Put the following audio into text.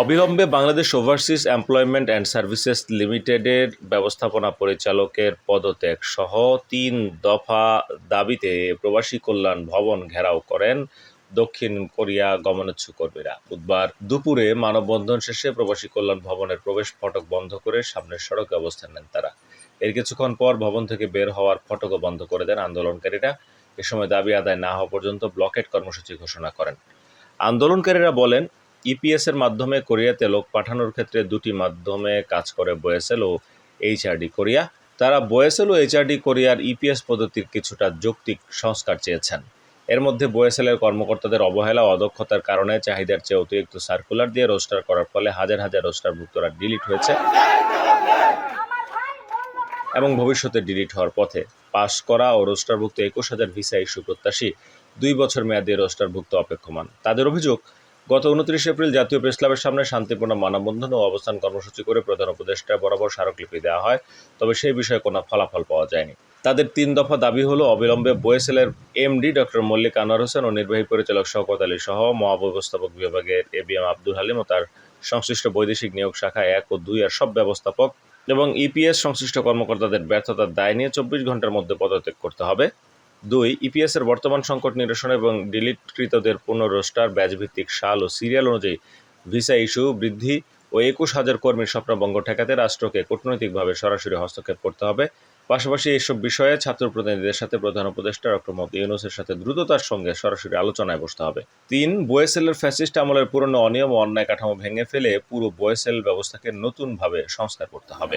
অবিলম্বে Bangladesh overseas employment and services লিমিটেডের ব্যবস্থাপনা পরিচালকের পদত্যাগ সহ তিন দফা দাবিতে প্রবাসী কল্যাণ ভবন ঘেরাও করেন দক্ষিণ কোরিয়া গমনোচ্ছুক কর্মীরা। বুধবার দুপুরে মানববন্ধন শেষে প্রবাসী কল্যাণ ভবনের প্রবেশ ফটক বন্ধ করে সামনের সড়কে অবস্থান নেন তারা। এর কিছুক্ষণ পর ভবন থেকে বের হওয়ার ফটকও বন্ধ করে দেন আন্দোলনকারীরা। এ সময় দাবি আদায় না হওয়া পর্যন্ত ব্লকেট কর্মসূচি ঘোষণা করেন। আন্দোলনকারীরা বলেন ইপিএস এর মাধ্যমে কোরিয়াতে লোক পাঠানোর ক্ষেত্রে দুটি মাধ্যমে কাজ করে বোয়েসেল ও এইচআরডি কোরিয়া। তারা বোয়েসেল ও এইচআরডি কোরিয়ার ইপিএস পদ্ধতির কিছুটা যৌক্তিক সংস্কার চেয়েছেন। এর মধ্যে বোয়েসেলের কর্মকর্তাদের অবহেলা ও অদক্ষতার কারণে চাহিদার চেয়ে অতিরিক্ত সার্কুলার দিয়ে রোস্টার করার ফলে হাজার হাজার রোস্টারভুক্তরা ডিলিট হয়েছে এবং ভবিষ্যতে ডিলিট হওয়ার পথে পাশ করা ও রোস্টারভুক্ত একুশ হাজার ভিসা ইস্যু প্রত্যাশী দুই বছর মেয়াদে রোস্টারভুক্ত অপেক্ষমান। তাদের অভিযোগ গত উনত্রিশ এপ্রিল জাতীয় প্রেস ক্লাবের সামনে শান্তিপূর্ণ মানববন্ধন ও অবস্থান কর্মসূচি করে প্রধান উপদেষ্টা বরাবর স্মারকলিপি দেওয়া হয়, তবে সেই বিষয়ে কোনো ফলাফল পাওয়া যায়নি। তাদের তিন দফা দাবি হলো অবিলম্বে বোয়েসেলের এমডি ডক্টর মল্লিক আনোয়ার হোসেন ও নির্বাহী পরিচালক শওকত আলী সহ মহাব্যবস্থাপক বিভাগের A B M Abdul Halim ও তার সংশ্লিষ্ট বৈদেশিক নিয়োগ শাখা এক ও দুই আর সব ব্যবস্থাপক এবং ইপিএস সংশ্লিষ্ট কর্মকর্তাদের ব্যর্থতার দায় নিয়ে চব্বিশ ঘণ্টার মধ্যে পদত্যাগ করতে হবে। দুই ইপিএস এর বর্তমান সংকট নিরসন এবং ডিলিটকৃতদের পুনঃরোস্টার ব্যাচ ভিত্তিক সাল ও সিরিয়াল অনুযায়ী ভিসা ইস্যু বৃদ্ধি ও একুশ হাজার কর্মীর স্বপ্নভঙ্গ ঠেকাতে রাষ্ট্রকে কূটনৈতিকভাবে সরাসরি হস্তক্ষেপ করতে হবে। পাশাপাশি এইসব বিষয়ে ছাত্র প্রতিনিধিদের সাথে প্রধান উপদেষ্টা ডক্টর মোহাম্মদ ইউনুসের সাথে দ্রুততার সঙ্গে সরাসরি আলোচনায় বসতে হবে। তিন, বোয়েসেলের ফ্যাসিস্ট আমলের পুরনো অনিয়ম ও অন্যায় কাঠামো ভেঙে ফেলে পুরো বোয়েসেল ব্যবস্থাকে নতুনভাবে সংস্কার করতে হবে।